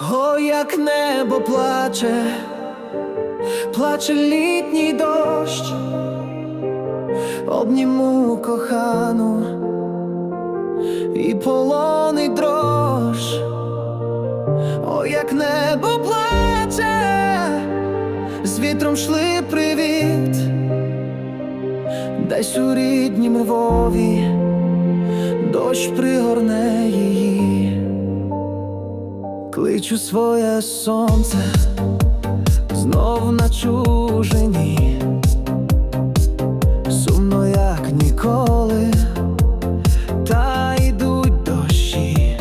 О, як небо плаче, плаче літній дощ, обніму кохану і полонить дрож. О, як небо плаче, з вітром шли привіт, десь у ріднім Львові дощ пригорне її. Кличу своє сонце знов на чужині, сумно як ніколи, та йдуть дощі,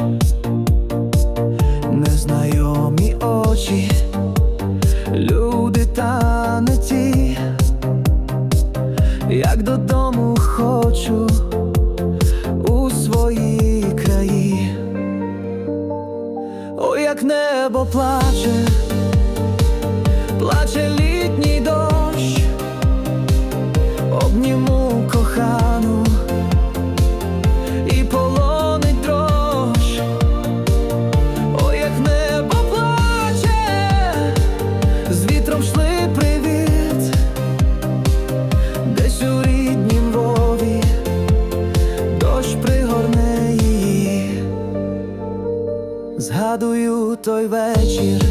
незнайомі очі, люди та не ті, як додому хочу як небо плаче, плаче літній Згадую той вечір,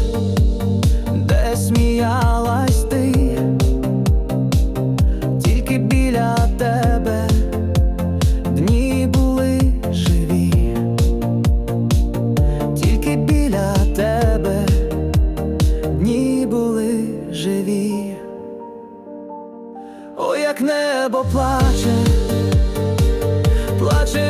де сміялась ти, тільки біля тебе дні були живі, тільки біля тебе дні були живі. Ой, як небо плаче, плаче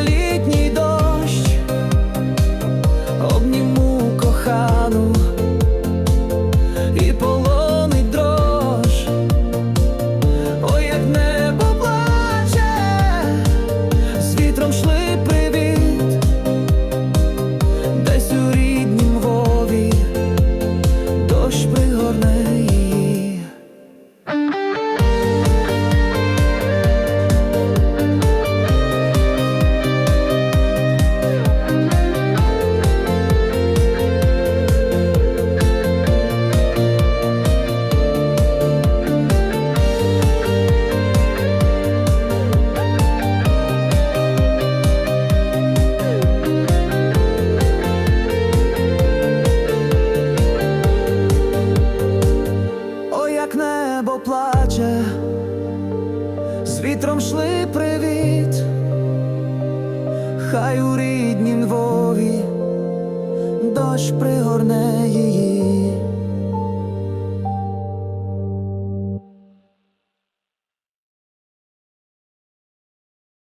з вітром шли привіт, хай у ріднім Львові дощ пригорне її.